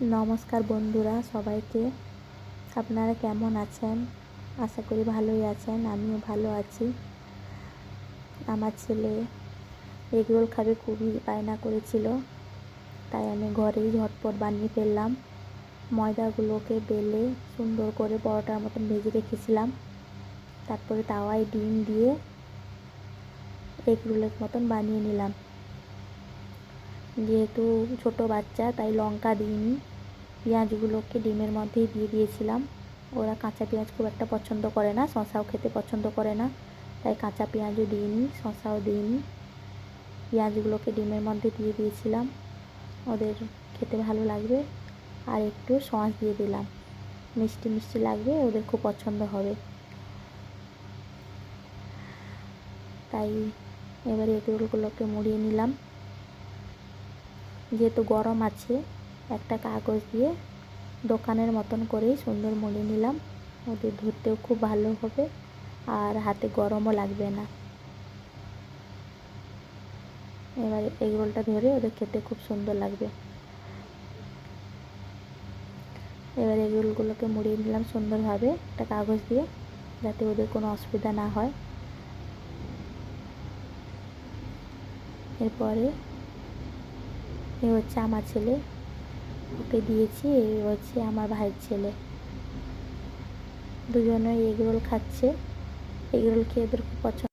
নমস্কার বন্ধুরা, সবাইকে। আপনারা কেমন আছেন? আশা করি ভালোই আছেন, আমিও ভালো আছি। আমার ছেলে এগরোল খাবে, খুবই বায়না করেছিল। তাই আমি ঘরেই ঝটপট বানিয়ে ফেললাম। ময়দাগুলোকে বেলে সুন্দর করে পরোটার মতন ভেজে রেখেছিলাম। তারপরে তাওয়ায় ডিম দিয়ে এগরোলের মতন বানিয়ে নিলাম। যেহেতু ছোট বাচ্চা, তাই লঙ্কা দিইনি পেঁয়াজগুলোকে ডিমের মধ্যেই দিয়ে দিয়েছিলাম। ওরা কাঁচা পেঁয়াজ খুব একটা পছন্দ করে না শশাও খেতে পছন্দ করে না। তাই কাঁচা পেঁয়াজও দিইনি শশাও দিইনি পেঁয়াজগুলোকে ডিমের মধ্যে দিয়ে দিয়েছিলাম। ওদের খেতে ভালো লাগবে। আর একটু সস দিয়ে দিলাম। মিষ্টি মিষ্টি লাগবে, ওদের খুব পছন্দ হবে। তাই এবারে এগরোলগুলোকে মুড়িয়ে নিলাম। যেহেতু গরম আছে, একটা কাগজ দিয়ে দোকানের মতন করেই সুন্দর মুড়ে নিলাম। ওদের ধরতেও খুব ভালো হবে, আর হাতে গরমও লাগবে না। এবার এগ রোলটা ধরে ওদের খেতে খুব সুন্দর লাগবে। এবার এগ রোলগুলোকে মুড়িয়ে নিলাম সুন্দরভাবে, একটা কাগজ দিয়ে, যাতে ওদের কোনো অসুবিধা না হয়। এরপরে এ হচ্ছে আমার ছেলে। ওকে দিয়েছি, এ হচ্ছে আমার ভাইয়ের ছেলে। দুজনে এগরোল খাচ্ছে। এগরোল খেয়ে ওদের খুব পছন্দ